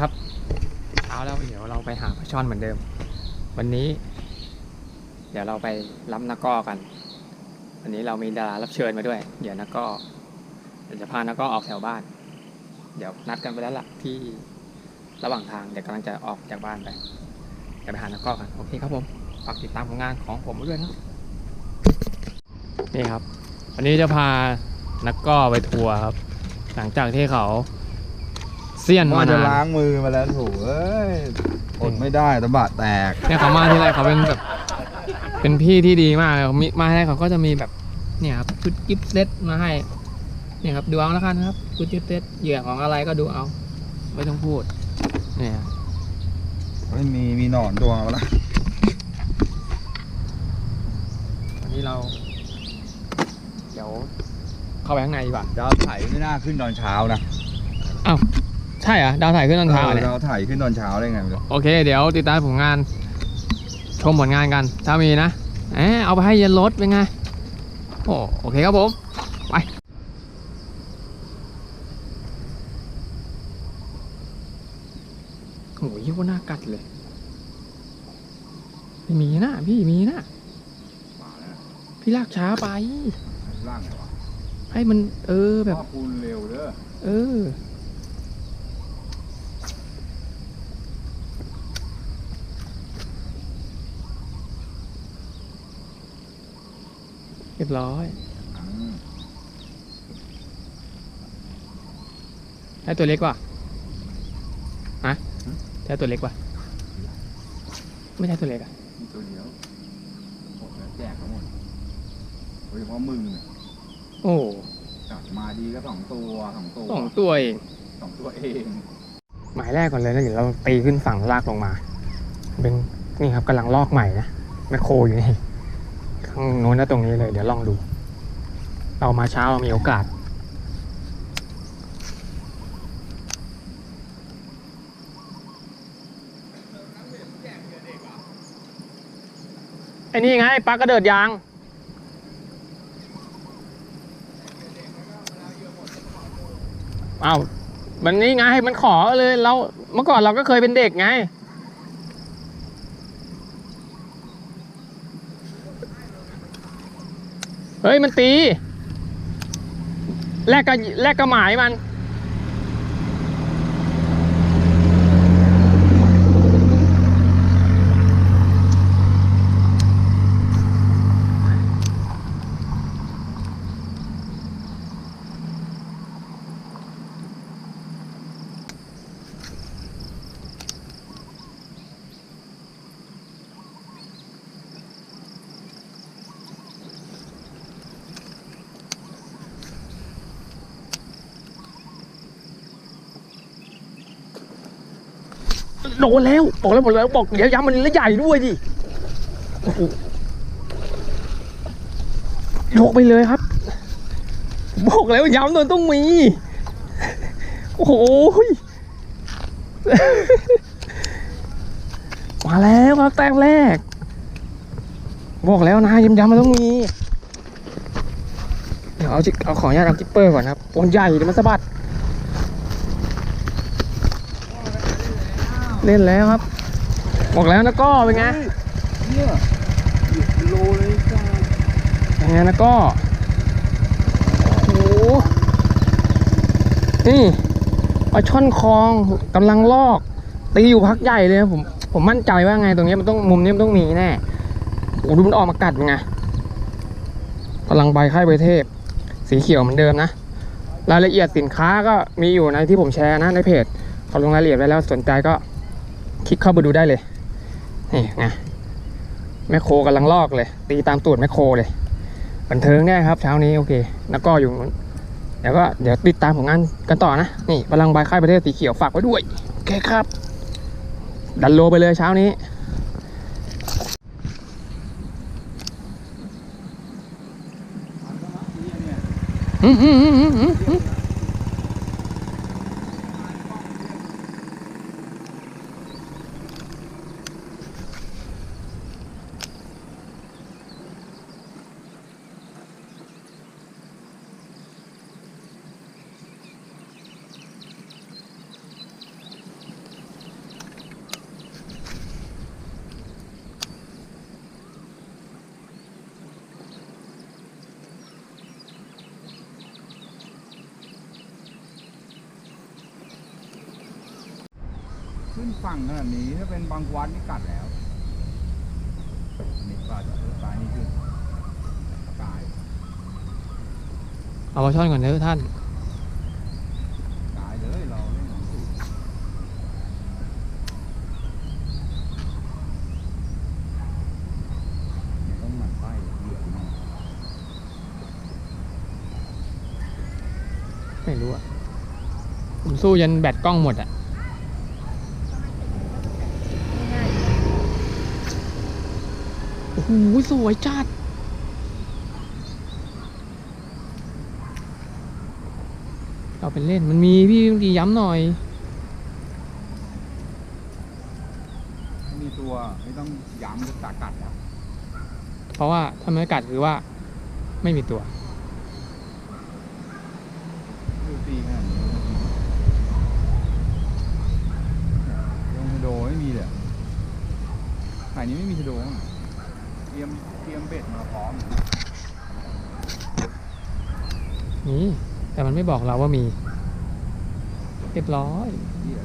ครับเช้าแล้วเดี๋ยวเราไปหาปลาช่อนเหมือนเดิม วันนี้ เดี๋ยวเราไปรับนักก้อกัน วันนี้เรามีดารารับเชิญมาด้วย เดี๋ยวนักก้อเดี๋ยวจะพานักก้อออกแถวบ้าน เดี๋ยวนัดกันไปแล้วล่ะที่ระหว่างทางเดี๋ยวกำลังจะออกจากบ้านไปเดี๋ยวไปหานักก้อกันโอเคครับผมฝากติดตามผลงานของผมด้วยนะนี่ครับ วันนี้จะพานักก้อไปทัวร์ครับ หลังจากที่เขา เซียนมาว่าจะนานล้างมือมาแล้วโถูเอ้ยอดไม่ได้ตะบะแตก เนี่ยเขามาที่ไรเขาเป็นแบบ เป็นพี่ที่ดีมากเลยเขามีมาที่ไรเขาก็จะมีแบบ เนี่ยครับชุดกิฟต์เซตมาให้ เนี่ยครับดูเอาแล้วกันครับชุดกิฟต์เซตเหยื่อของอะไรก็ดูเอา ไม่ต้องพูด เนี่ยครับไม่มีมีหนอนตัวมาแล้ววันนี้เรา เดี๋ยวเข้าไปข้างในดีกว่าดาวไถไม่น่าขึ้นตอนเช้านะ ใช่เหรอดาวถ่ายขึ้นตอนเช้าเหรอเออเนี่ยดาวไถขึ้นตอนเช้าได้ไงไม่รู้โอเค เดี๋ยวติดตามผลงาน ชมผลงานกัน ถ้ามีนะเอะเอาไปให้เย็นรถเป็นไง โอ้โอเคครับผม ไป โอ้ยว่าน่ากัดเลยไม่มีนะพี่มีนะมาแล้วพี่ลากช้าไป ล่างไหนวะให้มัน เออแบบพ่อปูนเร็วเด้อ เออ รียบร้อยอืมได้ตัวเล็กว่ะฮะได้ตัวเล็กว่ะไม่ใช่ตัวเล็กอะมีตัวเดียวหมดแล้วแจกทั้งหมดโดยเฉพาะมึงเนี่ยโอ้จัดมาดีก็สองตัวสองตัวสองตัวเองสองตัวเอง หมายแรกก่อนเลยนะเดี๋ยวเราตีขึ้นฝั่งลากลงมา เป็นนี่ครับกำลังลอกใหม่นะแมคโครอยู่นี่ ข้างโน้นนะตรงนี้เลย เดี๋ยวลองดู เรามาเช้ามีโอกาส ไอ้นี่ไงปลากระเดิดยางอ้าววันนี้ไงมันขอเลยเราเมื่อก่อนเราก็เคยเป็นเด็กไง เฮ้ยมันตี แลกกับแลกกับหมายมัน โดนแล้วบอกแล้วหมดแล้วบอกเดี๋ยวย้ำมันแล้วใหญ่ด้วยดิโอ้โหยกไปเลยครับ บอกแล้วย้ำมันต้องมี โอ้โหมาแล้วครับแต้มแรก บอกแล้วนะย้ำย้ำมันต้องมี เดี๋ยวเอาจิเอาขออนุญาตเอากิปเปอร์ก่อนครับตัวใหญ่เดี๋ยวมันสะบัด เล่นแล้วครับ บอกแล้วนะก็เป็นไงเนี่ยโลเลยจ้าเป็นไงนะก็โอ้โหนี่ปลาช่อนคลองกำลังลอก ตีอยู่พักใหญ่เลยผมผมมั่นใจว่าไงตรงนี้มันต้องมุมนี้มันต้องมีแน่โอ้ดูมันออกมากัดเป็นไงพลังใบไข่ใบเทพ สีเขียวเหมือนเดิมนะรายละเอียดสินค้าก็มีอยู่ในที่ผมแชร์นะในเพจเขาลงรายละเอียดไว้แล้วสนใจก็ คลิกเข้าไปดูได้เลยนี่ไงแมคโครกำลังลอกเลย ตีตามตูดแมคโครเลยบันเทิงแน่ครับ เช้านี้โอเค แล้วก็อยู่เดี๋ยวก็เดี๋ยวติดตามผลงานกันต่อนะ นี่พลังใบค่ายประเทศสีเขียวฝากไว้ด้วยโอเคครับ ดันโลไปเลยเช้านี้อืมอืมอืมอืม ขึ้นฝั่งขนาดนี้ถ้าเป็นบางวัดนี่กัดแล้วนี่ปลาจะปลานี่ขึ้นตายเอาปลาช่อนก่อนเถอะท่านตายเลยเราเล่นของสูเนี่ยต้องหมั่นไส้เหลืองมากไม่รู้อะผมสู้ยันแบตกล้องหมดอะโอ้โหสวยจัดเอาไปเล่นมันมีพี่บางทีย้ำหน่อยถ้ามีตัวไม่ต้องย้ำก็ตากัดแล้วเพราะว่าถ้าไม่กัดคือว่าไม่มีตัวดูตีขนาดนี้ยังชะโดไม่มีเลยขายนี้ไม่มีชะโดมั้งอะเตรียมเตรียมเบ็ดมาพร้อม นี่แต่มันไม่บอกเราว่ามี เรียบร้อยเหี้ย